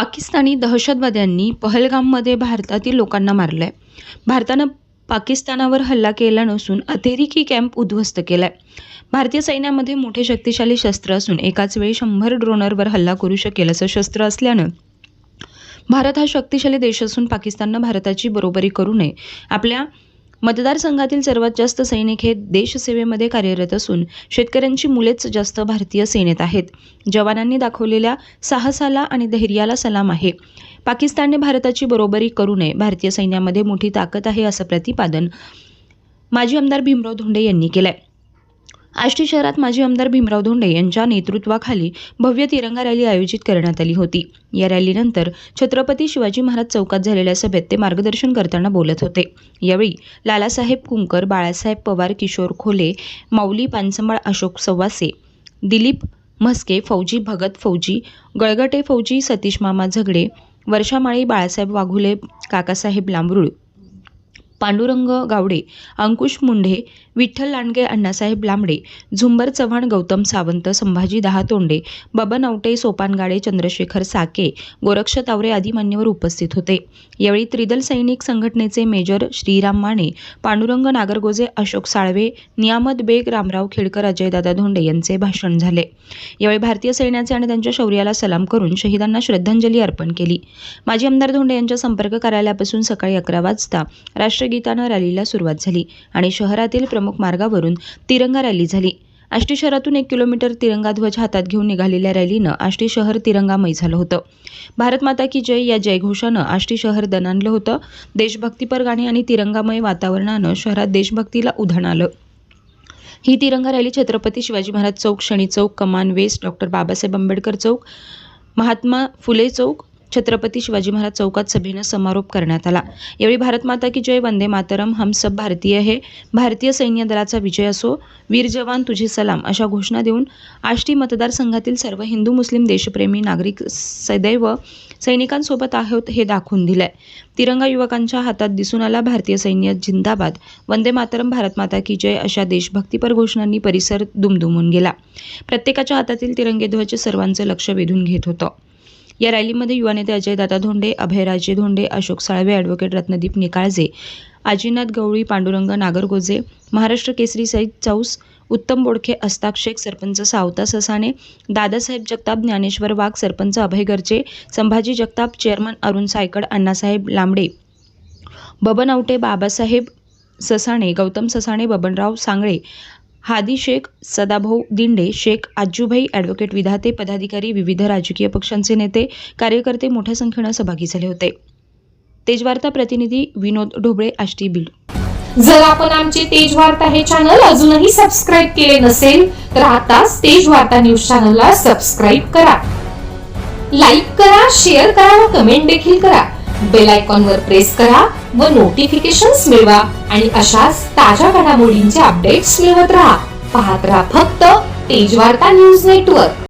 पाकिस्तानी दहशतवाद्यांनी पहलगाममध्ये भारतातील लोकांना मारलं आहे भारतानं पाकिस्तानावर हल्ला केला नसून अतिरेकी कॅम्प उद्ध्वस्त केला आहे भारतीय सैन्यामध्ये मोठे शक्तिशाली शस्त्र असून एकाच वेळी शंभर ड्रोनरवर हल्ला करू शकेल असं शस्त्र असल्यानं भारत हा शक्तिशाली देश असून पाकिस्ताननं भारताची बरोबरी करू नये. आपल्या मतदारसंघातील सर्वात जास्त सैनिक हे देशसेवेमध्ये कार्यरत असून शेतकऱ्यांची मुलेच जास्त भारतीय सेनेत आहेत. जवानांनी दाखवलेल्या साहसाला आणि धैर्याला सलाम आहे. पाकिस्तानने भारताची बरोबरी करू नये. भारतीय सैन्यामध्ये मोठी ताकद आहे असं प्रतिपादन माजी आमदार भीमराव धोंडे यांनी केलंय. आष्टी शहरात माजी आमदार भीमराव धोंडे यांच्या नेतृत्वाखाली भव्य तिरंगा रॅली आयोजित करण्यात आली होती. या रॅलीनंतर छत्रपती शिवाजी महाराज चौकात झालेल्या सभेत ते मार्गदर्शन करताना बोलत होते. यावेळी लालासाहेब कुंकर बाळासाहेब पवार किशोर खोले माऊली पानसंबाळ अशोक सव्वासे दिलीप म्हस्के फौजी भगत फौजी गळगटे फौजी सतीश मामा झगडे वर्षामाळी बाळासाहेब वाघुले काकासाहेब लांबरूळ पांडुरंग गावडे अंकुश मुंढे विठ्ठल लांडगे अण्णासाहेब लांबडे झुंबर चव्हाण गौतम सावंत संभाजी दहातोंडे बबन आवटे सोपान गाडे चंद्रशेखर साके गोरक्ष तावरे आदी मान्यवर उपस्थित होते. यावेळी त्रिदल सैनिक संघटनेचे मेजर श्रीराम माने पांडुरंग नागरगोजे अशोक साळवे नियामत बेग रामराव खेडकर अजयदादा धोंडे यांचे भाषण झाले. यावेळी भारतीय सैन्याचे आणि त्यांच्या शौर्याला सलाम करून शहीदांना श्रद्धांजली अर्पण केली. माजी आमदार धोंडे यांच्या संपर्क कार्यालयापासून सकाळी अकरा वाजता राष्ट्रगीतानं रॅलीला सुरुवात झाली आणि शहरातील प्रमुख मार्गावरून तिरंगा रॅली झाली. आष्टी शहरातून एक किलोमीटर तिरंगा ध्वज हातात घेऊन निघालेल्या रॅलीनं आष्टी शहर तिरंगामय झालं होतं. भारत माता की जय या जयघोषानं आष्टी शहर दणाणलं होतं. देशभक्तीपर गाणी आणि तिरंगामय वातावरणानं शहरात देशभक्तीला उधाण आलं. ही तिरंगा रॅली छत्रपती शिवाजी महाराज चौक शनी चौक कमान वेस्ट डॉक्टर बाबासाहेब आंबेडकर चौक महात्मा फुले चौक छत्रपती शिवाजी महाराज चौकात सभेनं समारोप करण्यात आला. यावेळी भारत माता की जय वंदे मातरम हम सब भारतीय हे भारतीय सैन्य दलाचा विजय असो वीर जवान तुझे सलाम अशा घोषणा देऊन आष्टी मतदारसंघातील सर्व हिंदू मुस्लिम देशप्रेमी नागरिक सदैव सैनिकांसोबत आहोत हे दाखवून दिलंय. तिरंगा युवकांच्या हातात दिसून आला भारतीय सैन्य जिंदाबाद. वंदे मातरम भारत माता की जय अशा देशभक्तीपर घोषणांनी परिसर दुमदुमून गेला. प्रत्येकाच्या हातातील तिरंगे ध्वज सर्वांचं लक्ष वेधून घेत होतं. या रॅलीमध्ये युवा नेते Ajaydada Dhonde Abhayraje Dhonde Ashok Salve advocate Ratnadeep Nikalje Ajinath Gawali Pandurang Nagargoje Maharashtra Kesari Sayyed Chaus Uttam Bodkhe Astak Shaikh sarpanch Savata Sasane Dadasaheb Jagtap Dnyaneshwar Wagh sarpanch Abhay Garje Sambhaji Jagtap chairman Arun Saykad Annasaheb Lambade Baban Awate Babasaheb Sasane Gautam Sasane Babanrao Sangle Hadi Shaikh Sadabhau Dinde Shaikh Ajubhai advocate Vidhate पदाधिकारी विविध राजकीय पक्षांचे नेते कार्यकर्ते मोठ्या संख्येनं सहभागी झाले होते. तेजवार्ता प्रतिनिधी विनोद ढोबळे आष्टी बीड. जर आपण आमचे तेज वार्ता हे चॅनल अजूनही सबस्क्राईब केले नसेल तर आताच तेज वार्ता न्यूज चॅनलला सबस्क्राईब करा. लाईक करा शेअर करा व कमेंट देखील करा. बेल आयकॉन वर प्रेस करा. व नोटिफिकेशन्स मिळवा आणि अशाच ताज्या घडामोडींचे अपडेट्स मिळवत राहा. पाहत राहा फक्त तेजवार्ता न्यूज नेटवर्क.